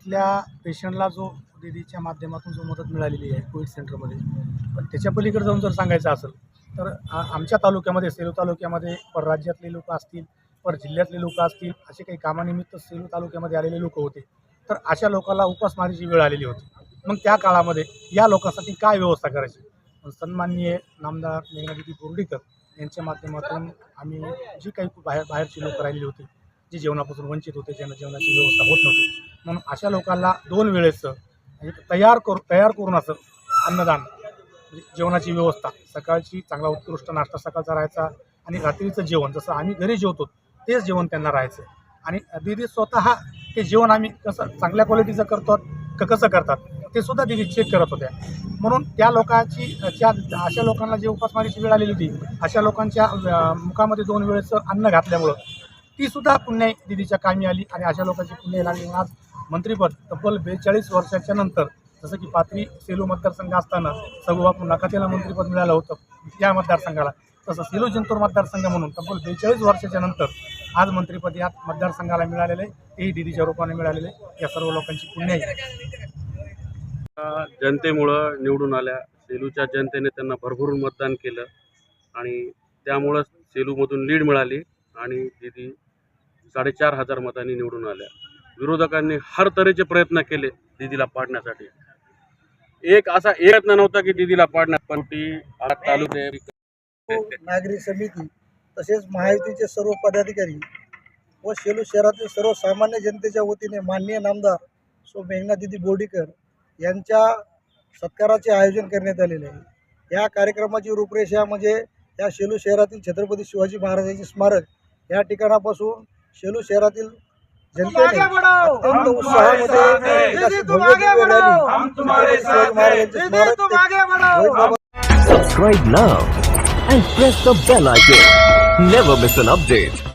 इथल्या पेशंटला जो दिदीच्या माध्यमातून जो मदत मिळालेली आहे कोविड सेंटरमध्ये. पण त्याच्या पलीकडे जाऊन जर सांगायचं असेल तर आमच्या तालुक्यामध्ये सेलू तालुक्यामध्ये परराज्यातले लोक असतील पर जिल्ह्यातले लोक असतील असे काही कामानिमित्त सेलू तालुक्यामध्ये आलेले लोक होते तर अशा लोकांना उपासमारीची वेळ आलेली होती. मग त्या काळामध्ये या लोकांसाठी काय व्यवस्था करायची? सन्माननीय नामदार मेघनादिती बोर्डीकर यांच्या माध्यमातून आम्ही जी काही बाहेर बाहेरची लोक राहिलेली होती जी जेवणापासून वंचित होते ज्यांना जेवणाची व्यवस्था होत नव्हती म्हणून अशा लोकांना दोन वेळेचं म्हणजे तयार करू तयार करून असं अन्नदान म्हणजे जेवणाची व्यवस्था. सकाळची चांगला उत्कृष्ट नाश्ता सकाळचा राहायचा आणि रात्रीचं जेवण. जसं आम्ही घरी जेवतो तेच जेवण त्यांना राहायचं. आणि दिदी स्वतः ते जेवण आम्ही कसं चांगल्या क्वालिटीचं करतो का कसं करतात ते सुद्धा दिदी चेक करत होत्या. म्हणून त्या लोकांची ज्या अशा लोकांना जे उपासमारीची वेळ आलेली होती अशा लोकांच्या मुखामध्ये दोन वेळेचं अन्न घातल्यामुळं ती सुद्धा पुण्य दिदीच्या कामी आली आणि अशा लोकांची पुण्य लागली. आज मंत्रीपद तब्बल बेचाळीस वर्षाच्या नंतर जसं की पाथरी सेलू मतदारसंघ असताना सगोबापू नकातेला मंत्रिपद मिळालं होतं या मतदारसंघाला. तसं सेलू जिंतूर मतदारसंघ म्हणून तब्बल बेचाळीस वर्षाच्या नंतर आज मंत्रिपद या मतदारसंघाला मिळालेलं आहे. तेही दिदीच्या रूपाने मिळालेलं आहे. या सर्व लोकांची पुण्य आहे. जनतेमुळं निवडून आल्या. सेलूच्या जनतेने त्यांना भरभरून मतदान केलं आणि त्यामुळं सेलूमधून लीड मिळाली आणि दिदी साडेचार हजार मतांनी निवडून आल्या. विरोधकांनी हर तऱ्हेचे प्रयत्न केले दिदीला पाडण्यासाठी. एक असा एक प्रयत्न नव्हता की दिदीला पाडण्यात पण ती तालुके हो, नागरी समिती तसेच महायुतीचे सर्व पदाधिकारी व शेलू शहरातील सर्वसामान्य जनतेच्या वतीने माननीय नामदार सो मेघनादिदी बोर्डीकर यांच्या सत्काराचे आयोजन करण्यात आलेले आहे. या कार्यक्रमाची रूपरेषा म्हणजे या शेलू शहरातील छत्रपती शिवाजी महाराजांचे स्मारक या ठिकाणापासून शेलू शहरातील जनतेने अत्यंत उत्साहामध्ये Subscribe now and press the bell icon. Never miss an update.